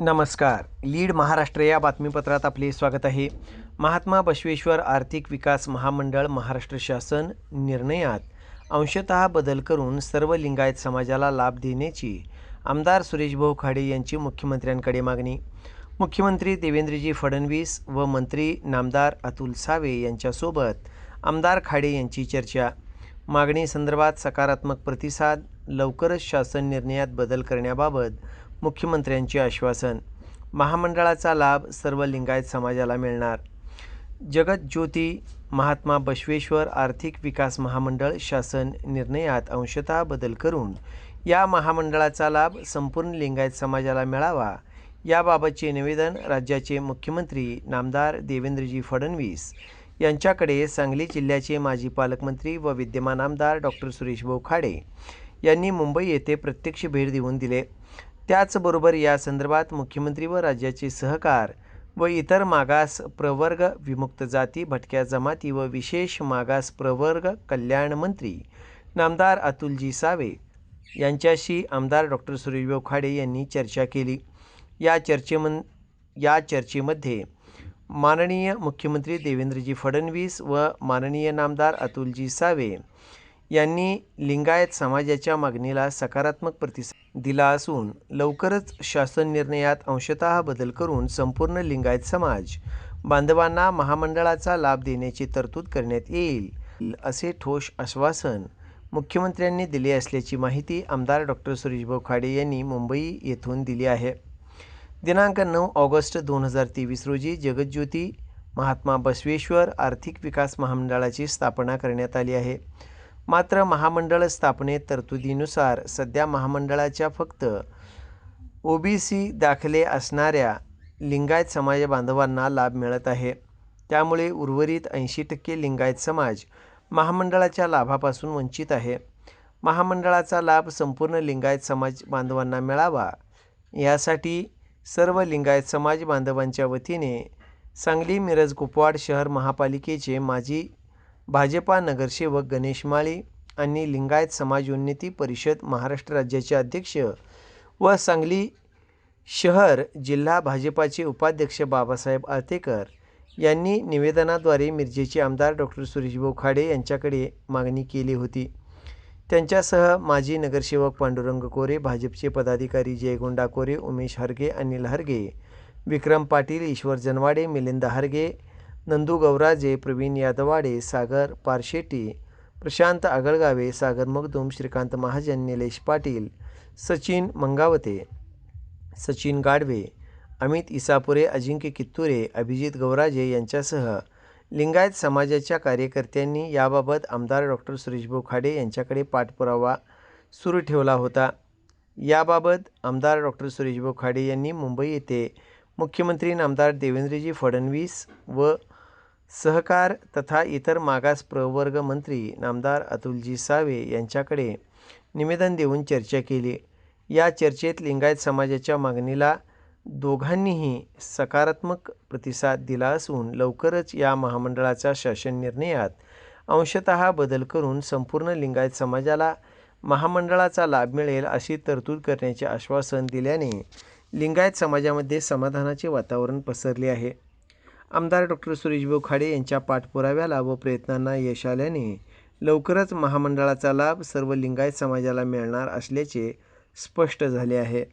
नमस्कार. लीड महाराष्ट्र या बातमीपत्रात आपले स्वागत आहे. महात्मा बसवेश्वर आर्थिक विकास महामंडळ महाराष्ट्र शासन निर्णयात अंशतः बदल करून सर्व लिंगायत समाजाला लाभ देण्याची आमदार सुरेशभाऊ खाडे यांची मुख्यमंत्र्यांकडे मागणी. मुख्यमंत्री देवेंद्रजी फडणवीस व मंत्री नामदार अतुल सावे यांच्यासोबत आमदार खाडे यांची चर्चा. मागणी संदर्भात सकारात्मक प्रतिसाद लवकरच शासन निर्णयात बदल करण्याबाबत मुख्यमंत्र्यांचे आश्वासन. महामंडळाचा लाभ सर्व लिंगायत समाजाला मिळणार. जगतज्योती महात्मा बसवेश्वर आर्थिक विकास महामंडळ शासन निर्णयात अंशतः बदल करून या महामंडळाचा लाभ संपूर्ण लिंगायत समाजाला मिळावा. याबाबतचे निवेदन राज्याचे मुख्यमंत्री नामदार देवेंद्रजी फडणवीस यांच्याकडे सांगली जिल्ह्याचे माजी पालकमंत्री व विद्यमान आमदार डॉक्टर सुरेशभाऊ खाडे यांनी मुंबई येथे प्रत्यक्ष भेट देऊन दिले. त्याचबरोबर या संदर्भात मुख्यमंत्री व राज्याचे सहकार व इतर मागास प्रवर्ग विमुक्त जाती भटक्या जमाती व विशेष मागास प्रवर्ग कल्याण मंत्री नामदार अतुलजी सावे यांच्याशी आमदार डॉक्टर सुरेशभाऊ खाडे यांनी चर्चा केली. या चर्चेमन या चर्चेमध्ये माननीय मुख्यमंत्री देवेंद्रजी फडणवीस व माननीय नामदार अतुलजी सावे यांनी लिंगायत समाजाच्या मागणीला सकारात्मक प्रतिसाद दिला असून लवकरच शासन निर्णयात अंशतः बदल करून संपूर्ण लिंगायत समाज बांधवांना महामंडळाचा लाभ देण्याची तरतूद करण्यात येईल असे ठोस आश्वासन मुख्यमंत्र्यांनी दिले असल्याची माहिती आमदार डॉक्टर सुरेशभाऊ खाडे यांनी मुंबई येथून दिली आहे. दिनांक नऊ ऑगस्ट दोन हजार तेवीस रोजी जगज्योती महात्मा बसवेश्वर आर्थिक विकास महामंडळाची स्थापना करण्यात आली आहे. मात्र महामंडळ स्थापनेत तरतुदीनुसार सध्या महामंडळाच्या फक्त ओबीसी दाखले असणाऱ्या लिंगायत समाज बांधवांना लाभ मिळत आहे. त्यामुळे उर्वरित ऐंशी टक्के लिंगायत समाज महामंडळाच्या लाभापासून वंचित आहे. महामंडळाचा लाभ संपूर्ण लिंगायत समाज बांधवांना मिळावा यासाठी सर्व लिंगायत समाज बांधवांच्या वतीने सांगली मिरज कुपवाड शहर महापालिकेचे माजी भाजपा नगरसेवक गणेश माळी आणि लिंगायत समाज उन्नती परिषद महाराष्ट्र राज्याचे अध्यक्ष व सांगली शहर जिल्हा भाजपाचे उपाध्यक्ष बाबासाहेब आळतेकर यांनी निवेदनाद्वारे मिरजेचे आमदार डॉक्टर सुरेशभाऊ खाडे यांच्याकडे मागणी केली होती. त्यांच्यासह माजी नगरसेवक पांडुरंग कोरे भाजपचे पदाधिकारी जयगोंडा कोरे उमेश हरगे अनिल हरगे विक्रम पाटील ईश्वर जनवाडे मिलिंद हरगे नंदू गौराजे प्रवीण यादवाडे सागर पारशेटी प्रशांत आगळगावे सागर मगदूम श्रीकांत महाजन निलेश पाटील सचिन मंगावते सचिन गाडवे अमित इसापुरे अजिंक्य कित्तुरे अभिजित गौराजे यांच्यासह लिंगायत समाजाच्या कार्यकर्त्यांनी याबाबत आमदार डॉक्टर सुरेशभाऊ खाडे यांच्याकडे पाठपुरावा सुरू ठेवला होता. याबाबत आमदार डॉक्टर सुरेशभाऊ खाडे यांनी मुंबई येथे मुख्यमंत्री नामदार देवेंद्रजी फडणवीस व सहकार तथा इतर मागास प्रवर्ग मंत्री नामदार अतुलजी सावे यांच्याकडे निवेदन देऊन चर्चा केली. या चर्चेत लिंगायत समाजाच्या मागणीला दोघांनीही सकारात्मक प्रतिसाद दिला असून लवकरच या महामंडळाच्या शासन निर्णयात अंशतः बदल करून संपूर्ण लिंगायत समाजाला महामंडळाचा लाभ मिळेल अशी तरतूद करण्याचे आश्वासन दिल्याने लिंगायत समाजामध्ये समाधानाचे वातावरण पसरले आहे. आमदार डॉक्टर सुरेशभाऊ खाडे यांच्या पाठपुराव्याला व प्रयत्नांना यश आल्याने लवकरच महामंडळाचा लाभ सर्व लिंगायत समाजाला मिळणार असल्याचे स्पष्ट झाले आहे.